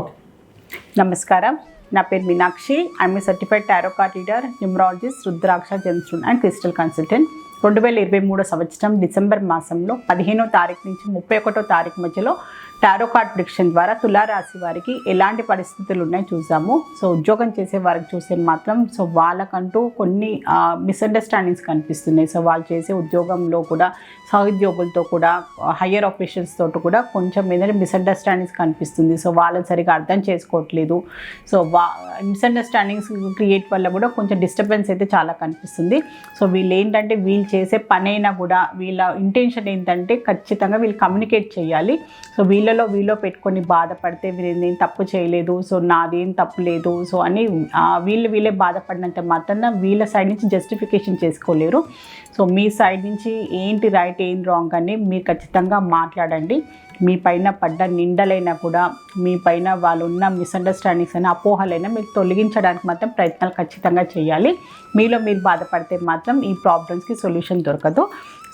Okay నమస్కారం. నా పేరు Meenakshi. I'm certified టారోకా leader reader numerologist rudraksha gemstone and crystal consultant రెండు వేల ఇరవై మూడో సంవత్సరం డిసెంబర్ మాసంలో పదిహేనో తారీఖు నుంచి ముప్పై ఒకటో తారీఖు మధ్యలో టారో కార్డ్ ప్రిడిక్షన్ ద్వారా తులారాశి వారికి ఎలాంటి పరిస్థితులు ఉన్నాయో చూసాము. సో ఉద్యోగం చేసే వారికి చూస్తే మాత్రం సో వాళ్ళకంటూ కొన్ని మిస్అండర్స్టాండింగ్స్ కనిపిస్తున్నాయి. సో వాళ్ళు చేసే ఉద్యోగంలో కూడా సహోద్యోగులతో కూడా హయ్యర్ ఆఫీషియల్స్ తోటి కూడా కొంచెం ఏదైనా మిస్అండర్స్టాండింగ్స్ కనిపిస్తుంది. సో వాళ్ళని సరిగా అర్థం చేసుకోవట్లేదు. సో వా మిస్అండర్స్టాండింగ్స్ క్రియేట్ వల్ల కూడా కొంచెం డిస్టర్బెన్స్ అయితే చాలా కనిపిస్తుంది. సో వీళ్ళు ఏంటంటే వీళ్ళు చేసే పనైనా కూడా వీళ్ళ ఇంటెన్షన్ ఏంటంటే ఖచ్చితంగా వీళ్ళు కమ్యూనికేట్ చేయాలి. సో వీళ్ళ వీళ్ళలో వీళ్ళో పెట్టుకొని బాధపడితే వీళ్ళు నేను తప్పు చేయలేదు సో నాదేం తప్పు లేదు సో అని వీళ్ళు వీళ్ళే బాధపడినంత మాత్రాన వీళ్ళ సైడ్ నుంచి జస్టిఫికేషన్ చేసుకోలేరు. సో మీ సైడ్ నుంచి ఏంటి రైట్ ఏం రాంగ్ అని మీరు ఖచ్చితంగా మాట్లాడండి. మీ పైన పడ్డ నిందలైనా కూడా మీ పైన వాళ్ళు ఉన్న మిస్అండర్స్టాండింగ్స్ అయినా అపోహలైనా మీరు తొలగించడానికి మాత్రం ప్రయత్నాలు ఖచ్చితంగా చేయాలి. మీలో మీరు బాధపడితే మాత్రం ఈ ప్రాబ్లమ్స్కి సొల్యూషన్ దొరకదు.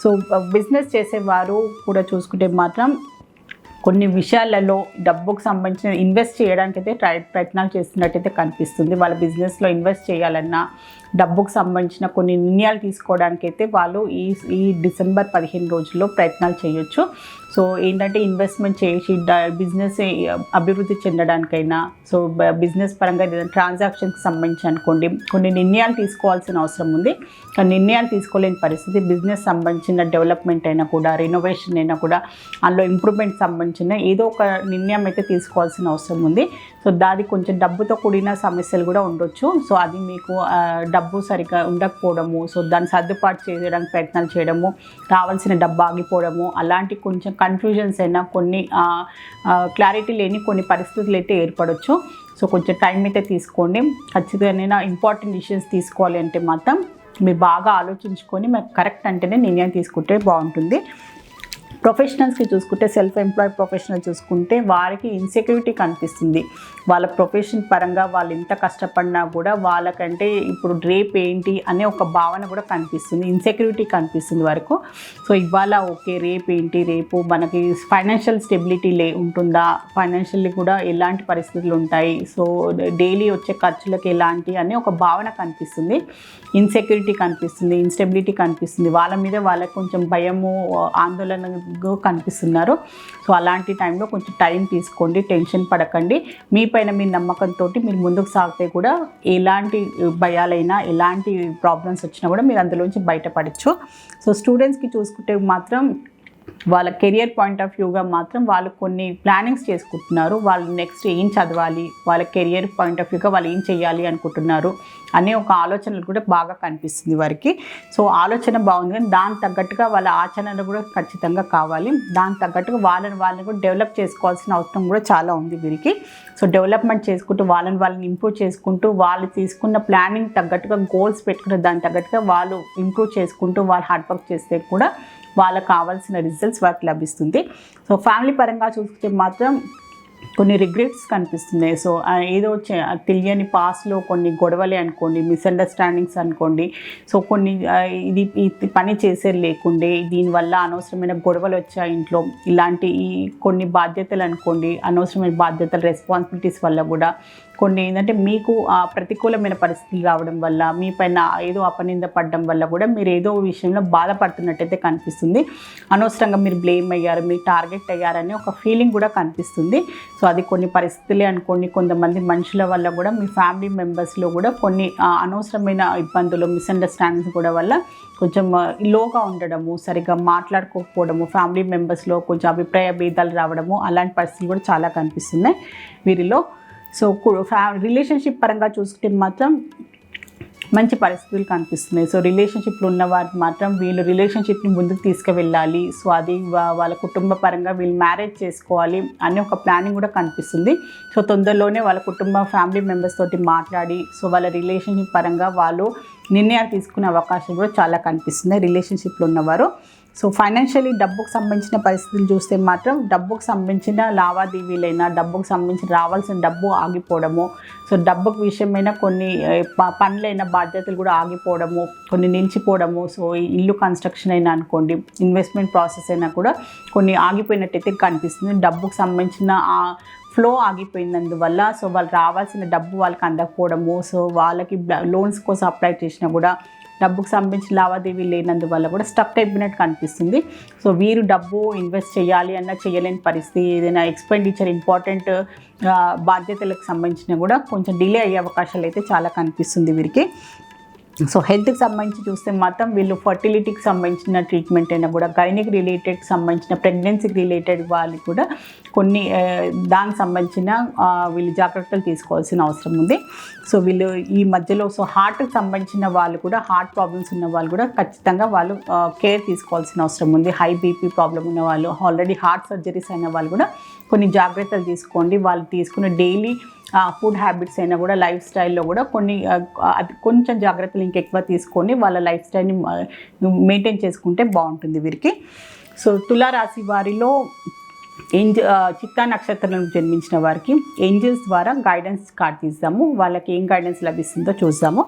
సో బిజినెస్ చేసేవారు కూడా చూసుకుంటే మాత్రం కొన్ని విషయాలలో డబ్బుకు సంబంధించిన ఇన్వెస్ట్ చేయడానికి అయితే ట్రై ప్రయత్నాలు చేస్తున్నట్టయితే కనిపిస్తుంది. వాళ్ళ బిజినెస్లో ఇన్వెస్ట్ చేయాలన్నా డబ్బుకు సంబంధించిన కొన్ని నిర్ణయాలు తీసుకోవడానికి అయితే వాళ్ళు ఈ ఈ డిసెంబర్ పదిహేను రోజుల్లో ప్రయత్నాలు చేయొచ్చు. సో ఏంటంటే ఇన్వెస్ట్మెంట్ చేసి బిజినెస్ అభివృద్ధి చెందడానికైనా సో బిజినెస్ పరంగా ట్రాన్సాక్షన్కి సంబంధించి అనుకోండి కొన్ని నిర్ణయాలు తీసుకోవాల్సిన అవసరం ఉంది. కానీ నిర్ణయాలు తీసుకోలేని పరిస్థితి బిజినెస్ సంబంధించిన డెవలప్మెంట్ అయినా కూడా రెనోవేషన్ అయినా కూడా అందులో ఇంప్రూవ్మెంట్ సంబంధించిన ఏదో ఒక నిర్ణయం అయితే తీసుకోవాల్సిన అవసరం ఉంది. సో దాది కొంచెం డబ్బుతో కూడిన సమస్యలు కూడా ఉండొచ్చు. సో అది మీకు డబ్బు సరిగ్గా ఉండకపోవడము సో దాన్ని సర్దుబాటు చేయడానికి ప్రయత్నాలు చేయడము రావాల్సిన డబ్బు ఆగిపోవడము అలాంటి కొంచెం కన్ఫ్యూజన్స్ అయినా కొన్ని క్లారిటీ లేని కొన్ని పరిస్థితులు అయితే ఏర్పడవచ్చు సో కొంచెం టైం అయితే తీసుకోండి. ఖచ్చితంగా ఇంపార్టెంట్ డిసిషన్స్ తీసుకోవాలి అంటే మాత్రం మీరు బాగా ఆలోచించుకొని మీకు కరెక్ట్ అంటేనే నిర్ణయం తీసుకుంటే బాగుంటుంది. ప్రొఫెషనల్స్కి చూసుకుంటే సెల్ఫ్ ఎంప్లాయ్ ప్రొఫెషనల్ చూసుకుంటే వారికి ఇన్సెక్యూరిటీ కనిపిస్తుంది. వాళ్ళ ప్రొఫెషన్ పరంగా వాళ్ళు ఎంత కష్టపడినా కూడా వాళ్ళకంటే ఇప్పుడు రేప్ ఏంటి అనే ఒక భావన కూడా కనిపిస్తుంది. ఇన్సెక్యూరిటీ కనిపిస్తుంది వరకు. సో ఇవాళ ఓకే రేప్ ఏంటి? రేపు మనకి ఫైనాన్షియల్ స్టెబిలిటీ లే ఉంటుందా? ఫైనాన్షియల్లీ కూడా ఎలాంటి పరిస్థితులు ఉంటాయి? సో డైలీ వచ్చే ఖర్చులకు ఎలాంటి అనే ఒక భావన కనిపిస్తుంది. ఇన్సెక్యూరిటీ కనిపిస్తుంది ఇన్స్టెబిలిటీ కనిపిస్తుంది. వాళ్ళ మీద వాళ్ళకి కొంచెం భయము ఆందోళన కనిపిస్తున్నారు. సో అలాంటి టైంలో కొంచెం టైం తీసుకోండి టెన్షన్ పడకండి. మీ పైన మీ నమ్మకంతో మీరు ముందుకు సాగితే కూడా ఎలాంటి భయాలైనా ఎలాంటి ప్రాబ్లమ్స్ వచ్చినా కూడా మీరు అందులోంచి బయటపడచ్చు. సో స్టూడెంట్స్కి చూసుకుంటే మాత్రం వాళ్ళ కెరియర్ పాయింట్ ఆఫ్ వ్యూగా మాత్రం వాళ్ళు కొన్ని ప్లానింగ్స్ చేసుకుంటున్నారు. వాళ్ళు నెక్స్ట్ ఏం చదవాలి? వాళ్ళ కెరియర్ పాయింట్ ఆఫ్ వ్యూగా వాళ్ళు ఏం చేయాలి అనుకుంటున్నారు? అనే ఒక ఆలోచనలు కూడా బాగా కనిపిస్తుంది వారికి. సో ఆలోచన బాగుంది కానీ దానికి తగ్గట్టుగా వాళ్ళ ఆచరణ కూడా ఖచ్చితంగా కావాలి. దానికి తగ్గట్టుగా వాళ్ళని వాళ్ళని కూడా డెవలప్ చేసుకోవాల్సిన అవసరం కూడా చాలా ఉంది వీరికి. సో డెవలప్మెంట్ చేసుకుంటూ వాళ్ళని వాళ్ళని ఇంప్రూవ్ చేసుకుంటూ వాళ్ళు తీసుకున్న ప్లానింగ్ తగ్గట్టుగా గోల్స్ పెట్టుకున్న దాని తగ్గట్టుగా వాళ్ళు ఇంప్రూవ్ చేసుకుంటూ వాళ్ళు హార్డ్ వర్క్ చేస్తే కూడా వాళ్ళకి కావాల్సిన రిజల్ట్స్ వాళ్ళకి లభిస్తుంది. సో ఫ్యామిలీ పరంగా చూస్తే మాత్రం కొన్ని రిగ్రెట్స్ కనిపిస్తున్నాయి. సో ఏదో తెలియని పాస్లో కొన్ని గొడవలే అనుకోండి మిస్అండర్స్టాండింగ్స్ అనుకోండి. సో కొన్ని ఇది పని చేసే లేకుండే దీనివల్ల అనవసరమైన గొడవలు వచ్చాయి ఇంట్లో. ఇలాంటి ఈ కొన్ని బాధ్యతలు అనుకోండి అనవసరమైన బాధ్యతలు రెస్పాన్సిబిలిటీస్ వల్ల కూడా కొన్ని ఏంటంటే మీకు ప్రతికూలమైన పరిస్థితులు రావడం వల్ల మీ పైన ఏదో అపనింద పడడం వల్ల కూడా మీరు ఏదో విషయంలో బాధపడుతున్నట్టయితే కనిపిస్తుంది. అనవసరంగా మీరు బ్లేమ్ అయ్యారు మీరు టార్గెట్ అయ్యారని ఒక ఫీలింగ్ కూడా కనిపిస్తుంది. సో అది కొన్ని పరిస్థితులే అనుకోండి. కొంతమంది మనుషుల వల్ల కూడా మీ ఫ్యామిలీ మెంబర్స్లో కూడా కొన్ని అనవసరమైన ఇబ్బందులు మిస్అండర్స్టాండింగ్స్ కూడా వల్ల కొంచెం లోగా ఉండడము సరిగ్గా మాట్లాడుకోకపోవడము ఫ్యామిలీ మెంబర్స్లో కొంచెం అభిప్రాయ భేదాలు రావడము అలాంటి పరిస్థితులు కూడా చాలా కనిపిస్తున్నాయి వీరిలో. సో ఫ్యా రిలేషన్షిప్ పరంగా చూసుకుంటే మాత్రం మంచి పరిస్థితులు కనిపిస్తున్నాయి. సో రిలేషన్షిప్లు ఉన్న వారికి మాత్రం వీళ్ళు రిలేషన్షిప్ని ముందుకు తీసుకువెళ్ళాలి. సో అది వాళ్ళ కుటుంబ పరంగా వీళ్ళు మ్యారేజ్ చేసుకోవాలి అనే ఒక ప్లానింగ్ కూడా కనిపిస్తుంది. సో తొందరలోనే వాళ్ళ కుటుంబ ఫ్యామిలీ మెంబర్స్ తోటి మాట్లాడి సో వాళ్ళ రిలేషన్షిప్ పరంగా వాళ్ళు నిర్ణయాలు తీసుకునే అవకాశం కూడా చాలా కనిపిస్తుంది రిలేషన్షిప్లో ఉన్నవారు. సో ఫైనాన్షియలీ డబ్బుకు సంబంధించిన పరిస్థితులు చూస్తే మాత్రం డబ్బుకు సంబంధించిన లావాదేవీలైనా డబ్బుకు సంబంధించిన రావాల్సిన డబ్బు ఆగిపోవడము సో డబ్బుకు విషయమైన కొన్ని పనులైన బాధ్యతలు కూడా ఆగిపోవడము కొన్ని నిలిచిపోవడము సో ఇల్లు కన్స్ట్రక్షన్ అయినా అనుకోండి ఇన్వెస్ట్మెంట్ ప్రాసెస్ అయినా కూడా కొన్ని ఆగిపోయినట్టయితే కనిపిస్తుంది. డబ్బుకు సంబంధించిన ఆ ఫ్లో ఆగిపోయినందువల్ల సో వాళ్ళు రావాల్సిన డబ్బు వాళ్ళకి అందకపోవడము సో వాళ్ళకి లోన్స్ కోసం అప్లై చేసినా కూడా డబ్బుకు సంబంధించిన లావాదేవీ లేనందువల్ల కూడా స్టక్ అయిపోయినట్టు కనిపిస్తుంది. సో వీరు డబ్బు ఇన్వెస్ట్ చేయాలి అన్న చేయలేని పరిస్థితి. ఏదైనా ఎక్స్పెండిచర్ ఇంపార్టెంట్ బాధ్యతలకు సంబంధించిన కూడా కొంచెం డిలే అయ్యే అవకాశాలు అయితే చాలా కనిపిస్తుంది వీరికి. సో హెల్త్కి సంబంధించి చూస్తే మాత్రం వీళ్ళు ఫర్టిలిటీకి సంబంధించిన ట్రీట్మెంట్ అయినా కూడా గైనిక్ రిలేటెడ్కి సంబంధించిన ప్రెగ్నెన్సీకి రిలేటెడ్ వాళ్ళు కూడా కొన్ని దానికి సంబంధించిన వీళ్ళు జాగ్రత్తలు తీసుకోవాల్సిన అవసరం ఉంది. సో వీళ్ళు ఈ మధ్యలో సో హార్ట్కి సంబంధించిన వాళ్ళు కూడా హార్ట్ ప్రాబ్లమ్స్ ఉన్న వాళ్ళు కూడా ఖచ్చితంగా వాళ్ళు కేర్ తీసుకోవాల్సిన అవసరం ఉంది. హై బీపీ ప్రాబ్లం ఉన్న వాళ్ళు ఆల్రెడీ హార్ట్ సర్జరీస్ అయిన వాళ్ళు కూడా కొన్ని జాగ్రత్తలు తీసుకోండి. వాళ్ళు తీసుకునే డైలీ ఫుడ్ హ్యాబిట్స్ అయినా కూడా లైఫ్ స్టైల్లో కూడా కొన్ని అది కొంచెం జాగ్రత్తలు ఇంకెక్కువ తీసుకొని వాళ్ళ లైఫ్ స్టైల్ని మెయింటైన్ చేసుకుంటే బాగుంటుంది వీరికి. సో తులారాశి వారిలో ఏంజ చిత్తా నక్షత్రం జన్మించిన వారికి ఏంజల్స్ ద్వారా గైడెన్స్ కార్డ్ తీద్దాము. వాళ్ళకి ఏం గైడెన్స్ లభిస్తుందో చూద్దాము.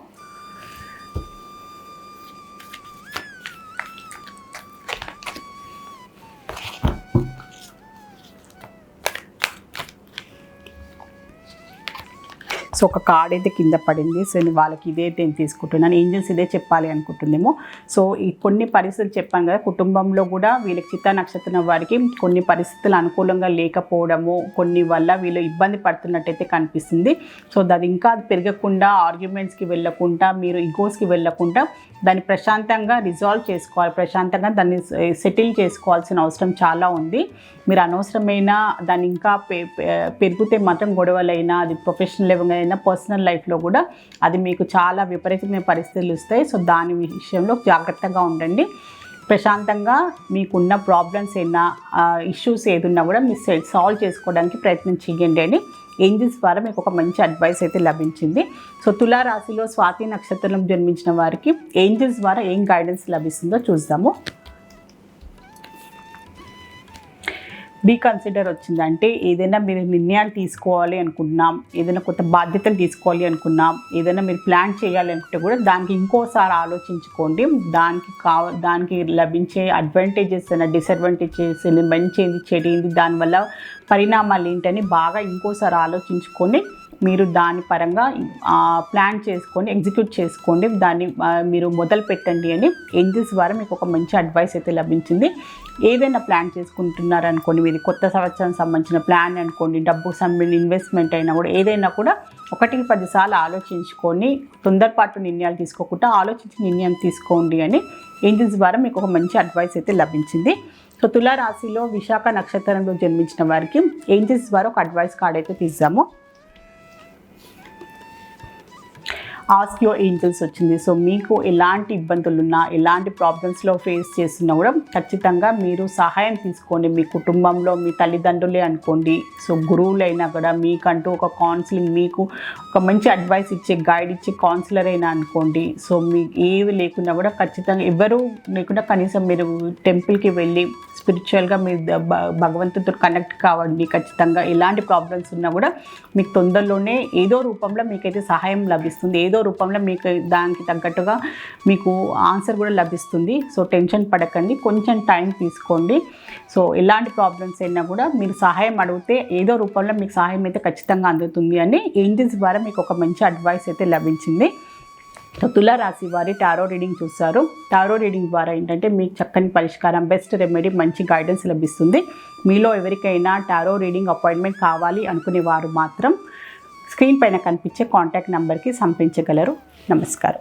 సో ఒక కార్డ్ అయితే కింద పడింది. సో నేను వాళ్ళకి ఇదే నేను తీసుకుంటున్నాను. ఏంజల్స్ ఇదే చెప్పాలి అనుకుంటుందేమో. సో ఈ కొన్ని పరిస్థితులు చెప్పాను కదా కుటుంబంలో కూడా వీళ్ళకి చిత్త నక్షత్రం వారికి కొన్ని పరిస్థితులు అనుకూలంగా లేకపోవడము కొన్ని వల్ల వీళ్ళు ఇబ్బంది పడుతున్నట్టయితే కనిపిస్తుంది. సో అది ఇంకా అది పెరగకుండా ఆర్గ్యుమెంట్స్కి వెళ్ళకుండా మీరు ఈగోస్కి వెళ్ళకుండా దాన్ని ప్రశాంతంగా రిజాల్వ్ చేసుకోవాలి. ప్రశాంతంగా దాన్ని సెటిల్ చేసుకోవాల్సిన అవసరం చాలా ఉంది. మీరు అనవసరమైన దాన్ని ఇంకా పె- పెరిగితే మాత్రం గొడవలైనా అది ప్రొఫెషనల్ లెవెల్ అయినా పర్సనల్ లైఫ్లో కూడా అది మీకు చాలా విపరీతమైన పరిస్థితులు ఇస్తాయి సో దాని విషయంలో జాగ్రత్తగా ఉండండి. ప్రశాంతంగా మీకున్న ప్రాబ్లమ్స్ ఏమైనా ఇష్యూస్ ఏదున్నా కూడా మీరు సాల్వ్ చేసుకోవడానికి ప్రయత్నం చేయండి అని ఏంజిల్స్ ద్వారా మీకు ఒక మంచి అడ్వైస్ అయితే లభించింది. సో తులారాశిలో స్వాతి నక్షత్రం జన్మించిన వారికి ఏంజిల్స్ ద్వారా ఏం గైడెన్స్ లభిస్తుందో చూద్దాము. రీకన్సిడర్ వచ్చిందంటే ఏదైనా మీరు నిర్ణయాలు తీసుకోవాలి అనుకున్నాం ఏదైనా కొత్త బాధ్యతలు తీసుకోవాలి అనుకున్నాం ఏదైనా మీరు ప్లాన్ చేయాలి అనుకుంటే కూడా దానికి ఇంకోసారి ఆలోచించుకోండి. దానికి కావ దానికి లభించే అడ్వాంటేజెస్ అయినా డిసడ్వాంటేజెస్ మంచి ఏంది చెడు ఏంది దానివల్ల పరిణామాలు ఏంటని బాగా ఇంకోసారి ఆలోచించుకొని మీరు దాని పరంగా ప్లాన్ చేసుకొని ఎగ్జిక్యూట్ చేసుకోండి. దాన్ని మీరు మొదలు పెట్టండి అని ఏంజిల్స్ ద్వారా మీకు ఒక మంచి అడ్వైస్ అయితే లభించింది. ఏదైనా ప్లాన్ చేసుకుంటున్నారు అనుకోండి మీరు కొత్త సంవత్సరం సంబంధించిన ప్లాన్ అనుకోండి డబ్బు సంబంధించిన ఇన్వెస్ట్మెంట్ అయినా కూడా ఏదైనా కూడా ఒకటికి పదిసార్లు ఆలోచించుకొని తొందరపాటు నిర్ణయాలు తీసుకోకుండా ఆలోచించి నిర్ణయం తీసుకోండి అని ఏంజిల్స్ ద్వారా మీకు ఒక మంచి అడ్వైస్ అయితే లభించింది. సో తులారాశిలో విశాఖ నక్షత్రంలో జన్మించిన వారికి ఏంజిల్స్ ద్వారా ఒక అడ్వైస్ కార్డ్ అయితే తీసాము ఆస్కియో ఏంజల్స్ వచ్చింది. సో మీకు ఎలాంటి ఇబ్బందులు ఉన్నా ఎలాంటి ప్రాబ్లమ్స్లో ఫేస్ చేస్తున్నా కూడా ఖచ్చితంగా మీరు సహాయం తీసుకోండి. మీ కుటుంబంలో మీ తల్లిదండ్రులే అనుకోండి. సో గురువులైనా కూడా మీకంటూ ఒక కౌన్సిలింగ్ మీకు ఒక మంచి అడ్వైస్ ఇచ్చే గైడ్ ఇచ్చే కౌన్సిలర్ అయినా అనుకోండి. సో మీకు ఏవి లేకున్నా కూడా ఖచ్చితంగా ఎవరు లేకుండా కనీసం మీరు టెంపుల్కి వెళ్ళి స్పిరిచువల్గా మీరు భగవంతుతో భగవంతుడితో కనెక్ట్ కావండి. ఖచ్చితంగా ఎలాంటి ప్రాబ్లమ్స్ ఉన్నా కూడా మీకు తొందరలోనే ఏదో రూపంలో మీకైతే సహాయం లభిస్తుంది. ఏదో రూపంలో మీకు దానికి తగ్గట్టుగా మీకు ఆన్సర్ కూడా లభిస్తుంది. సో టెన్షన్ పడకండి. కొంచెం టైం తీసుకోండి. సో ఎలాంటి ప్రాబ్లమ్స్ అయినా కూడా మీరు సహాయం అడిగితే ఏదో రూపంలో మీకు సహాయం అయితే ఖచ్చితంగా అందుతుంది అని ఏంజిల్స్ ద్వారా మీకు ఒక మంచి అడ్వైస్ అయితే లభించింది. సో తులా రాశి వారి టారో రీడింగ్ చూస్తారు టారో రీడింగ్ ద్వారా ఏంటంటే మీకు చక్కని పరిష్కారం బెస్ట్ రెమెడీ మంచి గైడెన్స్ లభిస్తుంది. మీలో ఎవరికైనా టారో రీడింగ్ అపాయింట్మెంట్ కావాలి అనుకునే వారు మాత్రం స్క్రీన్ పైన కనిపించే కాంటాక్ట్ నంబర్కి సంప్రదించగలరు. నమస్కారం.